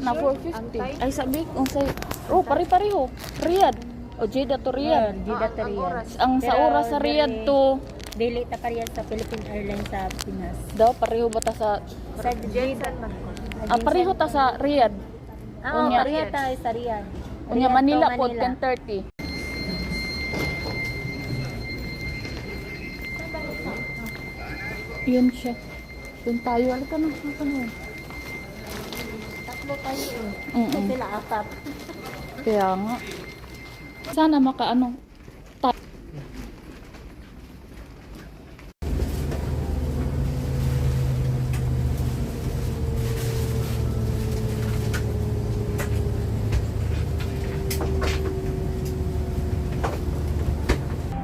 na 450. Ay sabi kung say oh pare-pareho. Riyadh. O Jeddah to Riyadh. Jeddah to Riyadh. Ang sa oras sa Riyadh to Dili ta parehas sa Philippine Airlines sa Pinas. daw pareho ba ta sa Sa Jeddah. ah, pareho ta sa Riyadh. Ah, oh, Unya. pareha ta sa Riyadh. Unya Manila po Manila. 10:30. Yun siya. Yun tayo. Alika na. Alika na. Tatlo tayo eh. Mm-mm. Sila apat. Kaya nga. Sana makaano.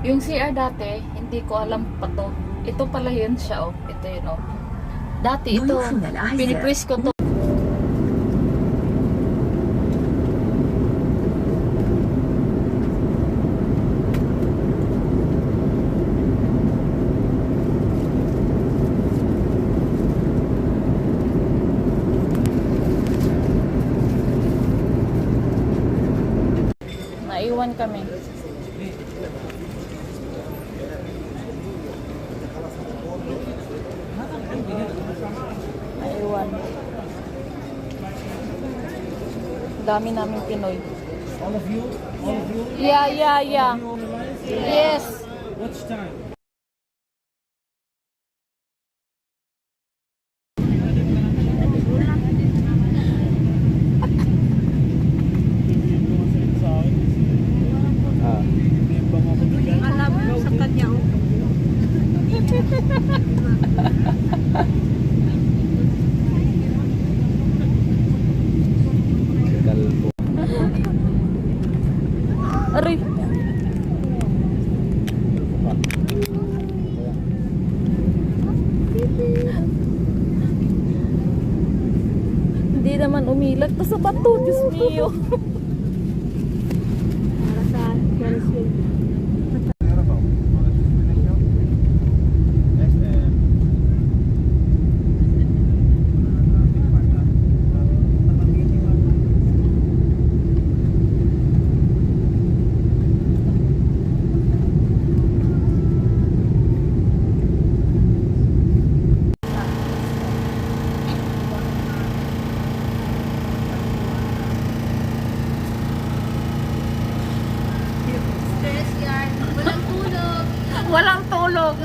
Yung CR dati, hindi ko alam pa to. Ito pala yun siya, oh. Ito yun, oh. Dati ito, piniquiz ko to. Naiwan kami. Naiwan. Dami namin Pinoy. All of you? All of you? Yeah, yeah, yeah. Yes. What's time? Ah. Alam mo sa kanya. Kalbo. Aray. Hindi naman umilag to sa bato, Diyos mio. walang tulog.